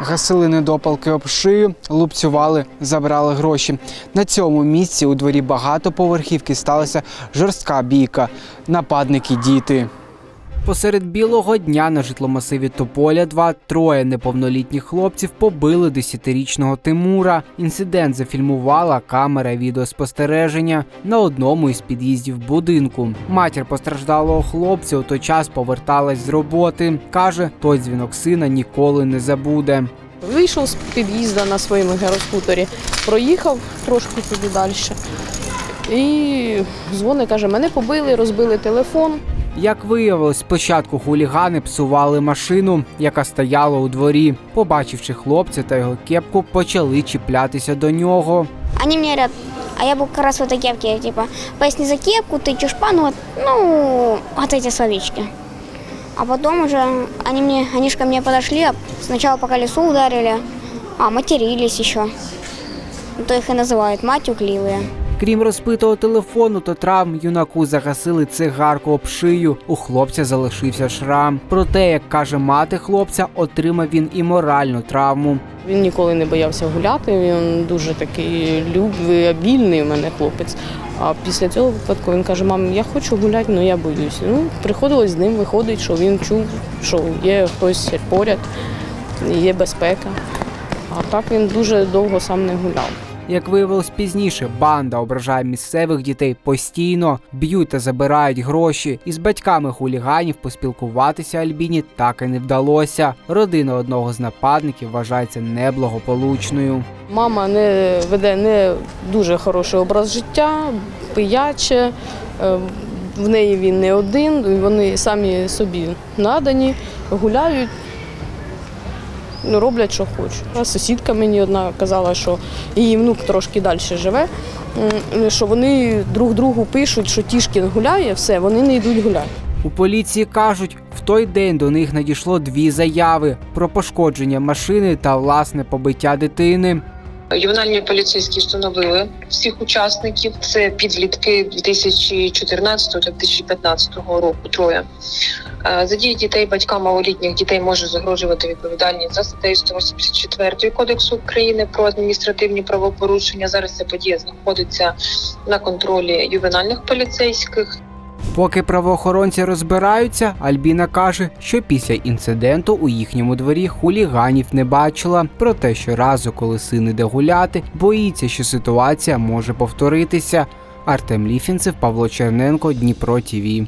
гасили недопалки об шию, лупцювали, забрали гроші. На цьому місці у дворі багатоповерхівки сталася жорстка бійка. Нападники діти. Посеред білого дня на житломасиві Тополя 2 троє неповнолітніх хлопців побили десятирічного Тимура. Інцидент зафільмувала камера відеоспостереження на одному із під'їздів будинку. Матір постраждалого хлопця у той час поверталась з роботи. каже, той дзвінок сина ніколи не забуде. Вийшов з під'їзду на своєму гіроскутері, проїхав трошки туди далі. І дзвонить, каже, мене побили, розбили телефон. Як виявилось, спочатку хулігани псували машину, яка стояла у дворі. Побачивши хлопця та його кепку, почали чіплятися до нього. Они мне говорят, а я был как раз в этой кепке, типа, поясни за кепку, ты чушпа, ну, вот, ну, вот эти словечки. А потом уже они, мне, они же ко мне подошли, а сначала по колесу ударили, а матерились еще. То их и называют матюкливые. Крім розбитого телефону та травм, юнаку загасили цигарку об шию. У хлопця залишився шрам. Проте, як каже мати хлопця, отримав він і моральну травму. Він ніколи не боявся гуляти, він дуже такий любвеобільний у мене хлопець. А після цього випадку він каже, мам, я хочу гуляти, але я боюся. Ну, приходилось з ним виходить, що він чув, що є хтось поряд, є безпека. А так він дуже довго сам не гуляв. Як виявилось пізніше, банда ображає місцевих дітей постійно, б'ють та забирають гроші. Із батьками хуліганів поспілкуватися Альбіні так і не вдалося. Родина одного з нападників вважається неблагополучною. Мама не веде не дуже хороший образ життя, пияче. е, В неї він не один, вони самі собі надані, гуляють, ну, роблять, що хочуть. Сусідка мені одна казала, що її внук трошки далі живе, що вони друг другу пишуть, що Тішкін гуляє, все, вони не йдуть гуляти. У поліції кажуть, в той день до них надійшло дві заяви про пошкодження машини та власне побиття дитини. Ювенальні поліцейські встановили всіх учасників. Це підлітки 2014-2015 року. Троє Е, за дії дітей батькам малолітніх дітей може загрожувати відповідальність за статтею 184 кодексу України про адміністративні правопорушення. Зараз ця подія знаходиться на контролі ювенальних поліцейських. Поки правоохоронці розбираються, Альбіна каже, що після інциденту у їхньому дворі хуліганів не бачила. Проте щоразу, коли син іде гуляти, боїться, що ситуація може повторитися. Артем Ліфінцев, Павло Черненко, Дніпро ТІВІ.